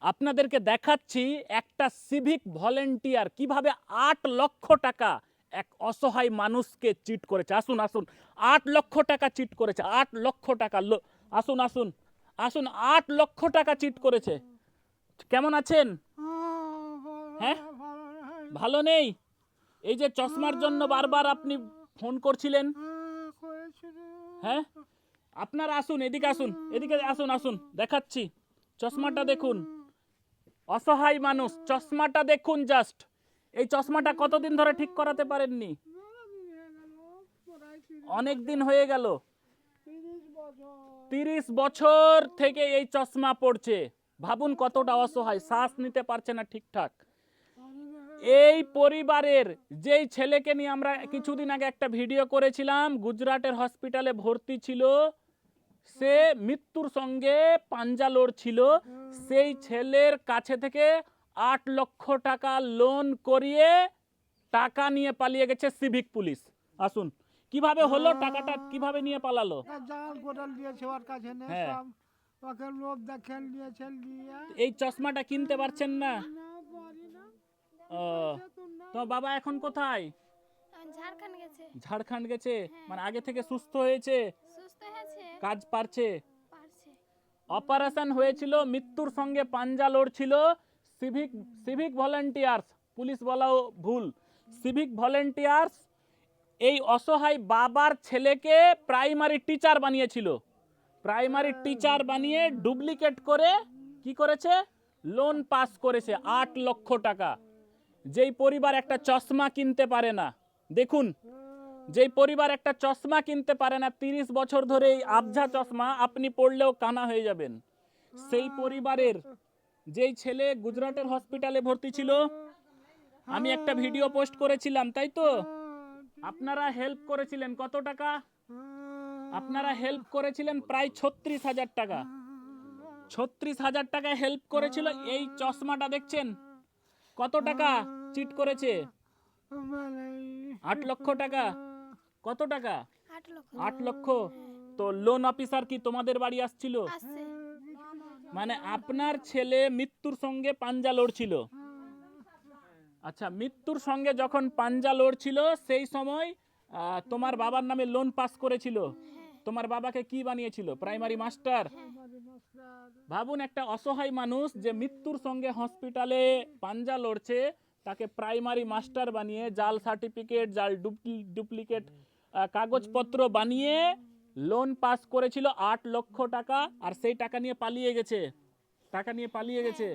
আপনাদেরকে দেখাচ্ছি একটা সিভিক ভলেন্টিয়ার কীভাবে আট লক্ষ টাকা এক অসহায় মানুষকে চিট করেছে। আসুন আসুন। আট লক্ষ টাকা চিট করেছে। আট লক্ষ টাকা আসুন আসুন। আসুন, আট লক্ষ টাকা চিট করেছে। কেমন আছেন? হ্যাঁ? ভালো নেই? এই যে চশমার জন্য বারবার আপনি ফোন করছিলেন। হ্যাঁ? আপনার আসুন, এদিকে আসুন এদিকে আসুন আসুন। দেখাচ্ছি। চশমাটা দেখুন। অসহায় মানুষ, চশমাটা দেখুন জাস্ট এই চশমাটা কতদিন ধরে ঠিক করাতে পারেননি? অনেক দিন হয়ে গেল। তিরিশ বছর থেকে এই চশমা পড়ছে। ভাবুন কতটা অসহায়, শ্বাস নিতে পারছে না ঠিকঠাক। এই পরিবারের যেই ছেলেকে নিয়ে আমরা কিছুদিন আগে একটা ভিডিও করেছিলাম, গুজরাটের হসপিটালে ভর্তি ছিল। সে মৃত্যুর সঙ্গে পাঞ্জা লড়ছিল সেই ছেলের কাছে থেকে আট লক্ষ টাকা লোন করিয়ে টাকা নিয়ে পালিয়ে গেছে সিভিক পুলিশ আসুন কীভাবে হলো টাকাটা কীভাবে নিয়ে পালালো? গোটাল দিয়েছে ওর কাছে নে হ্যাঁ। সব। ওকে লোভ দেখেন নিয়েছে এই চশমাটা কিনতে পারছেন না? না ও তো বাবা এখন কোথায়? ঝাড়খণ্ড গেছে। ঝাড়খণ্ড গেছে? মানে আগে থেকে সুস্থ হয়েছে? কাজ পারছে। অপারেশন হয়েছিল মৃত্যুর সঙ্গে পাঞ্জা লড়ছিল। সিভিক সিভিক ভলেন্টিয়ার্স পুলিশ বলাও ভুল। সিভিক ভলেন্টিয়ার্স এই অসহায় বাবার ছেলেকে প্রাইমারি টিচার বানিয়েছিল। প্রাইমারি টিচার বানিয়ে ডুপ্লিকেট করে কি করেছে? লোন পাস করেছে আট লক্ষ টাকা। যেই পরিবার একটা চশমা কিনতে পারে না। দেখুন যেই পরিবার একটা চশমা কিনতে পারে না, তিরিশ বছর ধরে এই আবঝা চশমা, আপনি পড়লেও কানা হয়ে যাবেন। সেই পরিবারের যেই ছেলে গুজরাটের হসপিটালে ভর্তি ছিল, আমি একটা ভিডিও পোস্ট করেছিলাম, তাই তো? আপনারা হেল্প করেছিলেন কত টাকা? আপনারা হেল্প করেছিলেন প্রায় ছত্রিশ হাজার টাকা। ছত্রিশ হাজার টাকা হেল্প করেছিল এই চশমাটা, দেখছেন? কত টাকা চিট করেছে? আট লক্ষ টাকা। কত টাকা? আট লক্ষ। তো লোন অফিসার কি তোমাদের বাড়ি আসছিল? মানে আপনার ছেলে মৃত্যুর সঙ্গে পাঞ্জা লড়ছিল? আচ্ছা মৃত্যুর সঙ্গে যখন পাঞ্জা লড়ছিল সেই সময় তোমার বাবার নামে লোন পাস করেছিল। তোমার বাবাকে কি বানিয়েছিল? প্রাইমারি মাস্টার ভাবুন একটা অসহায় মানুষ যে মৃত্যুর সঙ্গে হসপিটালে পাঞ্জা লড়ছে তাকে প্রাইমারি মাস্টার বানিয়ে জাল সার্টিফিকেট জাল ডুপ্লিকেট কাগজপত্র বানিয়ে লোন পাস করেছিল আট লক্ষ টাকা, আর সেই টাকা নিয়ে পালিয়ে গেছে। টাকা নিয়ে পালিয়ে গেছে।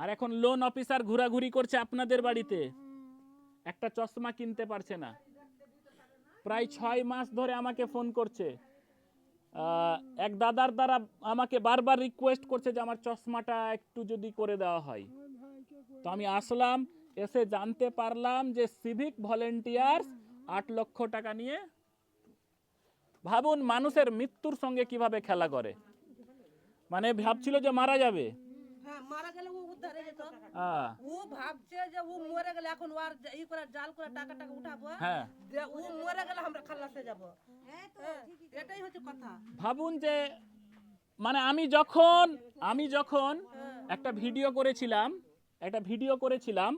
আর এখন লোন অফিসার ঘোরাঘুরি করছে আপনাদের বাড়িতে। একটা চশমা কিনতে পারছে না। প্রায় ছয় মাস ধরে আমাকে ফোন করছে। এক দাদার দ্বারা আমাকে বারবার রিকোয়েস্ট করছে যে আমার চশমাটা একটু যদি করে দেওয়া হয়। তো আমি আসলাম, এসে জানতে পারলাম যে সিভিক ভলেন্টিয়ার্স আট লক্ষ টাকা নিয়ে। ভাবুন মানুষের মৃত্যুর সঙ্গে কীভাবে খেলা করে। মানে ভাবছিল যে মারা যাবে। হ্যাঁ মারা গেলে ও উদ্ধার হয়ে যেত। ও ভাবছে যে ও মরে গেলে এখন ওর ই করে জাল করে টাকা টাকা উঠাবো। হ্যাঁ। যে ও মরে গেলে আমরা খালাসে যাব। এটাই হচ্ছে কথা। ভাবুন যে মানে আমি যখন আমি যখন একটা ভিডিও করেছিলাম একটা ভিডিও করেছিলাম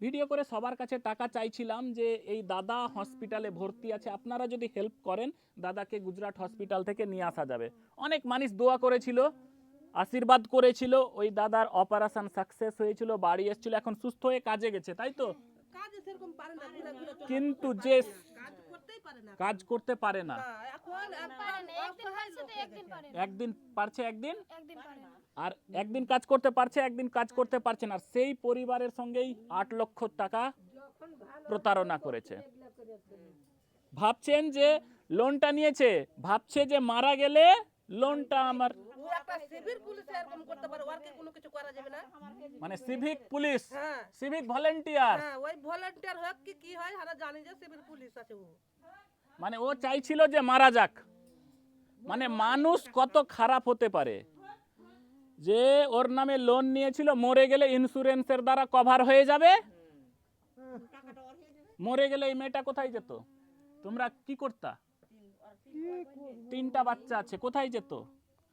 ভিডিও করে সবার কাছে টাকা চাইছিলাম যে এই দাদা হসপিটালে ভর্তি আছে আপনারা যদি হেল্প করেন দাদাকে গুজরাট হসপিটাল থেকে নিয়ে আসা যাবে। অনেক মানুষ দোয়া করেছিল আশীর্বাদ করেছিল ওই দাদার অপারেশন সাকসেস হয়েছিল বাড়ি এসেছিল এখন সুস্থ হয়ে কাজে গেছে তাই তো? কিন্তু যে কাজ করতেই পারে না। কাজ করতে পারে না। এখন পারে না একদিন পারছে তো একদিন পারে না। একদিন আর একদিন কাজ করতে পারছে একদিন কাজ করতে পারছে না। সেই পরিবারের সঙ্গেই আট লক্ষ টাকা প্রতারণা করেছে। ভাবছেন যে লোনটা নিয়েছে ভাবছে যে মারা গেলে লোনটা আমার মানে সিভিক পুলিশ সিভিক ভলেন্টিয়ার ওই ভলেন্টিয়ার হোক কি কি হয় আমরা জানি যে সিভিল পুলিশ আছে ও। মানে ও চাইছিল যে মারা যাক। মানে মানুষ কত খারাপ হতে পারে। যে ওর নামে লোন নিয়েছিল, মরে গেলে ইন্স্যুরেন্সের দ্বারা কভার হয়ে যাবে। মরে গেলে এই মেয়েটা কোথায় যেত? তোমরা কি করতা? তিনটা বাচ্চা আছে, কোথায় যেত?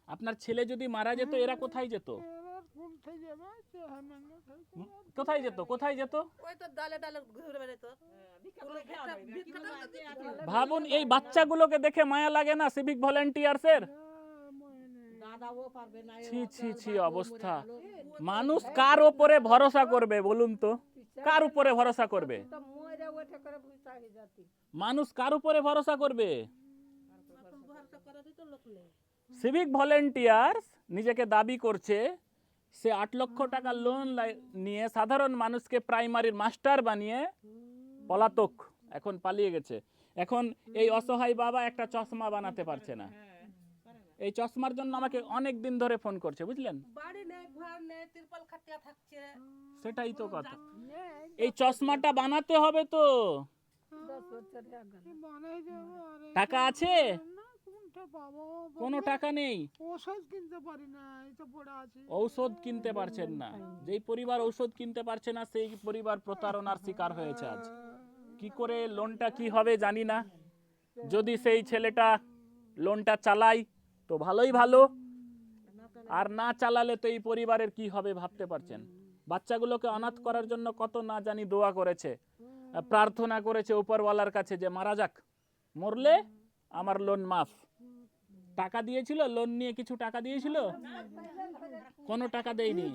আপনার ছেলে যদি মারা যেত, এরা কোথায় যেত? কোথায় যেত? কোথায় যেত। ভাবুন, এই বাচ্চাগুলোকে দেখে মায়া লাগে না সিভিক ভলেন্টিয়ার্সের ছি ছি ছি অবস্থা। মানুষ কার ওপরে ভরসা করবে বলুন তো? কার উপরে ভরসা করবে? মানুষ কার উপরে ভরসা করবে? সিভিক ভলেন্টিয়ার্স নিজেকে দাবি করছে সে আট লক্ষ টাকা লোন নিয়ে সাধারণ মানুষকে প্রাইমারির মাস্টার বানিয়ে পলাতক এখন পালিয়ে গেছে। এখন এই অসহায় বাবা একটা চশমা বানাতে পারছে না। এই চশমার জন্য আমাকে অনেক দিন ধরে ফোন করছে বুঝলেন? বাড়ি নেই ঘর নেই তিরপল খাটিয়া থাকছে। সেটাই তো কথা। এই চশমাটা বানাতে হবে তো। টাকা আছে? কোনো টাকা নেই। ওষুধ কিনতে পারি না আছি। ঔষধ কিনতে পারছেন না। যেই পরিবার ঔষধ কিনতে পারছে না সেই পরিবার প্রতারণার শিকার হয়েছে আজ। কি করে লোনটা কি হবে জানি না। যদি সেই ছেলেটা লোনটা চালায় তো ভালোই ভালো। আর না চালালে তো এই পরিবারের কি হবে ভাবতে পারছেন? বাচ্চাগুলোকে অনাথ করার জন্য কত না জানি দোয়া করেছে প্রার্থনা করেছে উপরওয়ালার কাছে যে, মারা যাক, মরলে আমার লোন মাফ। টাকা দিয়েছিল, লোন নিয়ে কিছু টাকা দিয়েছিল? কোনো টাকা দেয়নি।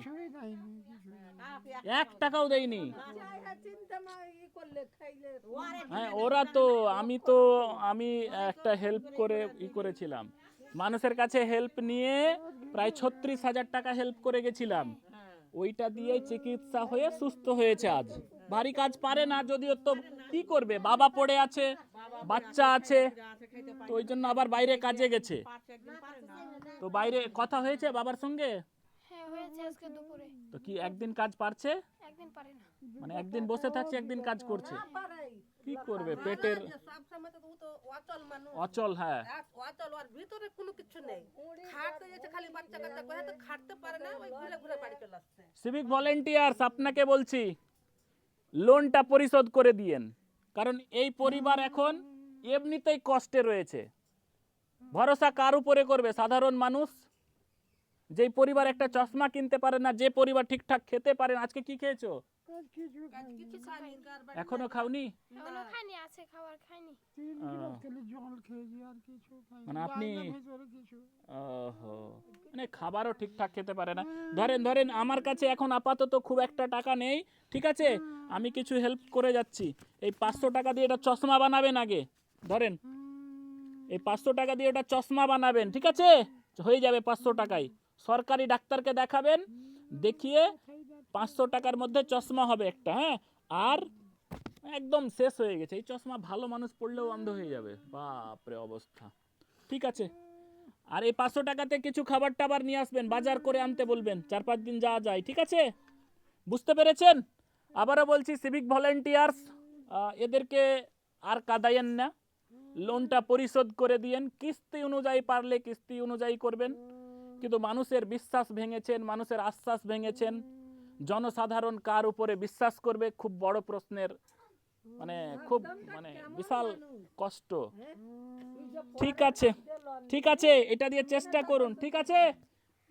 এক টাকাও দেয়নি। হ্যাঁ ওরা তো, আমি তো, আমি একটা হেল্প করে ই করেছিলাম। মানুষের কাছে হেল্প নিয়ে প্রায় ছত্রিশ হাজার টাকা হেল্প করে গেছিলাম। ওইটা দিয়ে চিকিৎসা হয়ে সুস্থ হয়েছে আজ। ভারী কাজ পারে না যদিও তো কি করবে? বাবা পড়ে আছে বাচ্চা আছে তো ওই জন্য আবার বাইরে কাজে গেছে। তো বাইরে কথা হয়েছে বাবার সঙ্গে? হ্যাঁ তো কি একদিন কাজ পারছে? একদিন পারে না। মানে একদিন বসে থাকছে একদিন কাজ করছে। কি করবে পেটের? সব সময় তো ও তো অচল মানুষ। অচল হ্যাঁ। অচল ওর ভিতরে কোনো কিছু নেই। খাটতে যাচ্ছে খালি বাচ্চা কাচ্চা করে তো খাটতে পারে না ওই ঘুরে ঘুরে বাড়ি চলে আসছে। সিভিক ভলেন্টিয়ার্স আপনাকে বলছি লোনটা পরিশোধ করে দিয়েন। কারণ এই পরিবার এখন এমনিতেই কষ্টে রয়েছে। ভরসা কার উপরে করবে? সাধারণ মানুষ? যেই পরিবার একটা চশমা কিনতে পারে না যে পরিবার ঠিকঠাক খেতে পারে না আজকে কি খেয়েছো? এখনও খাওনি? মানে আপনি- মানে খাবারও ঠিকঠাক খেতে পারে না। ধরেন ধরেন আমার কাছে এখন আপাতত খুব একটা টাকা নেই ঠিক আছে? আমি কিছু হেল্প করে যাচ্ছি। এই পাঁচশো টাকা দিয়ে এটা চশমা বানাবেন আগে। ধরেন এই পাঁচশো টাকা দিয়ে এটা চশমা বানাবেন ঠিক আছে? হয়ে যাবে পাঁচশো টাকায়। সরকারি ডাক্তারকে দেখাবেন, দেখিয়ে পাঁচশো টাকার মধ্যে চশমা হবে একটা হ্যাঁ? আর একদম শেষ হয়ে গেছে। এই চশমা ভালো মানুষ পড়লেও অন্ধ হয়ে যাবে। বাপরে অবস্থা। ঠিক আছে। আর এই পাঁচশো টাকাতে কিছু খাবার টাবার নিয়ে আসবেন, বাজার করে আনতে বলবেন, চার পাঁচ দিন যাওয়া যায়, ঠিক আছে? বুঝতে পেরেছেন? আবারও বলছি সিভিক ভলেন্টিয়ার্স এদেরকে আর কাদায়েন না। লোনটা পরিশোধ করে দিয়েন। কিস্তি অনুযায়ী পারলে কিস্তি অনুযায়ী করবেন। কিন্তু মানুষের বিশ্বাস ভেঙেছেন, মানুষের আশ্বাস ভেঙেছেন। জনসাধারণ কার উপরে বিশ্বাস করবে? খুব বড় প্রশ্নের মানে খুব মানে বিশাল কষ্ট। ঠিক আছে ঠিক আছে, এটা দিয়ে চেষ্টা করুন, ঠিক আছে?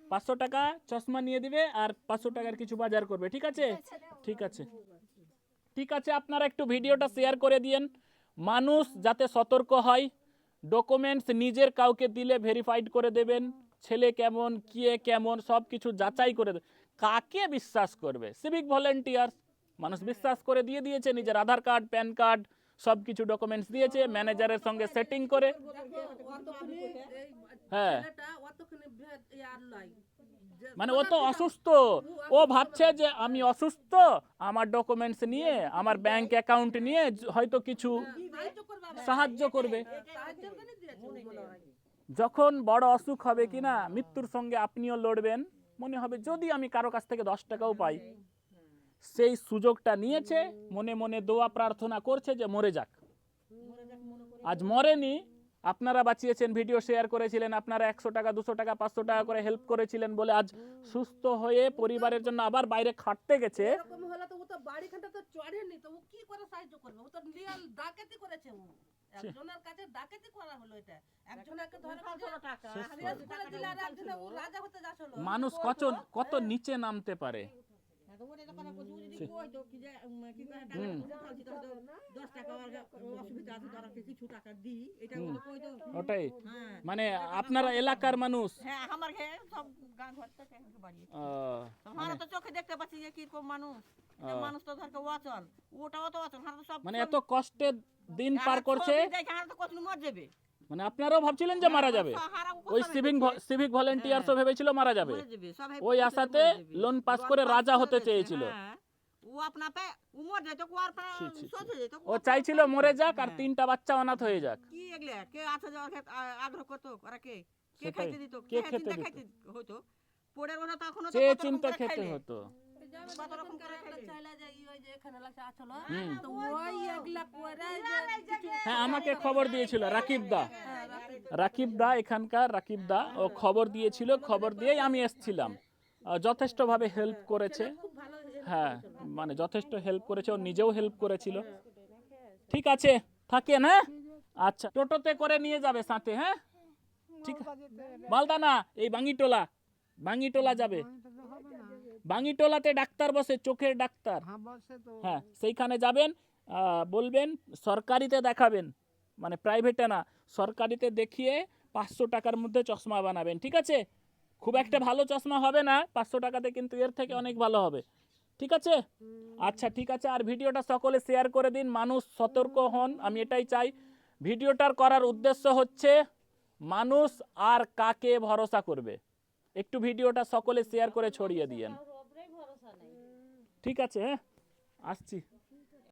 পাঁচশো টাকা চশমা নিয়ে দিবে আর পাঁচশো টাকার কিছু বাজার করবে, ঠিক আছে? ঠিক আছে। ঠিক আছে, আপনারা একটু ভিডিওটা শেয়ার করে দিয়েন। মানুষ যাতে সতর্ক হয়, ডকুমেন্টস নিজের কাউকে দিলে ভেরিফাইড করে দেবেন। ছেলে কেমন কে কেমন সব কিছু যাচাই করে কাকে বিশ্বাস করবে? সিভিক ভলেন্টিয়ার্স মানুষ বিশ্বাস করে দিয়ে দিয়েছে, নিজের আধার কার্ড, প্যান কার্ড সব কিছু ডকুমেন্টস দিয়েছে ম্যানেজারের সঙ্গে সেটিং করে। হ্যাঁ। মানে ও তো অসুস্থ। ও ভাবছে যে আমি অসুস্থ, আমার ডকুমেন্টস নিয়ে, আমার ব্যাংক অ্যাকাউন্ট নিয়ে, হয়তো কিছু সাহায্য করবে। যখন বড় অসুখ হবে কিনা, মৃত্যুর সঙ্গে আপনিও লড়বেন। মনে হবে যদি আমি কারও কাছ থেকে দশ টাকাও পাই। সেই সুযোগটা নিয়েছে, মনে মনে দোয়া প্রার্থনা করছে যে মরে যাক। আজ মরেনি, আপনারা বাঁচিয়েছেন, ভিডিও শেয়ার করেছিলেন, আপনারা একশো টাকা, দুশো টাকা, পাঁচশো টাকা করে হেল্প করেছিলেন বলে আজ সুস্থ হয়ে পরিবারের জন্য আবার বাইরে খাটতে গেছে। এরকম হলে তো চড়েনি, তো ও কি করে সাহায্য করবে? ও তো ডাকাতি করেছে ও। একজনের কাছে ডাকাতি করা হলো এটা। একজনকে ধরে টাকা করে। দিলে আর একজনে রাজা হতে যাচ্ছিল মানুষ কত কত নিচে নামতে পারে? মানে আপনারা এলাকার মানুষ। হ্যাঁ আমার সব গাঁ ঘর থেকে বাড়ি আহ, আমরা তো চোখে দেখতে পাচ্ছি যে কীরকম মানুষ। মানুষ তো ধরকে ওয়াচল ওটাও তো ওয়াচল সব মানে এত কষ্টে দিন পার করছে মানে আপনারাও ভাবছিলেন যে মারা যাবে। ওই সিভিক সিভিক ভলেন্টিয়ার্সও ভেবেছিল মারা যাবে। ওই আশাতে লোন পাস করে রাজা হতে চেয়েছিল। হ্যাঁ। ও চাইছিল মরে যাক আর তিনটা বাচ্চা অনাথ হয়ে যাক। কে কে খেতে দিত? চেয়ে চিন্তা খেতে হতো। কত রকম করে খাইলে। চলে যায় ওই যে এখানে লাগছে আছলো। তো। ওই এগুলা করে হ্যাঁ আমাকে খবর দিয়েছিল রাকিব দা। রাকিব দা এখানকার রাকিব দা ও খবর দিয়েছিল খবর দিয়েই আমি এসছিলাম। যথেষ্টভাবে হেল্প করেছে। হ্যাঁ মানে যথেষ্ট হেল্প করেছে ও নিজেও হেল্প করেছিল। ঠিক আছে থাকেন হ্যাঁ? আচ্ছা টোটোতে করে নিয়ে যাবে সাথে হ্যাঁ? ঠিক মালদা না এই বাঙ্গিটোলা বাঙ্গিটোলা যাবে। এটা তো হবে না বাঙ্গিটোলাতে ডাক্তার বসে চোখের ডাক্তার। হ্যাঁ হ্যাঁ সেইখানে যাবেন বলবেন সরকারিতে দেখাবেন মানে প্রাইভেটে না সরকারিতে দেখিয়ে পাঁচশো টাকার মধ্যে চশমা বানাবেন ঠিক আছে? খুব একটা ভালো চশমা হবে না পাঁচশো টাকাতে কিন্তু এর থেকে অনেক ভালো হবে ঠিক আছে? আচ্ছা ঠিক আছে আর ভিডিওটা সকলে শেয়ার করে দিন মানুষ সতর্ক হন আমি এটাই চাই। ভিডিওটার করার উদ্দেশ্য হচ্ছে মানুষ আর কাকে ভরসা করবে? একটু ভিডিওটা সকলে শেয়ার করে ছড়িয়ে দিয়েন। ঠিক আছে হ্যাঁ? আসছি।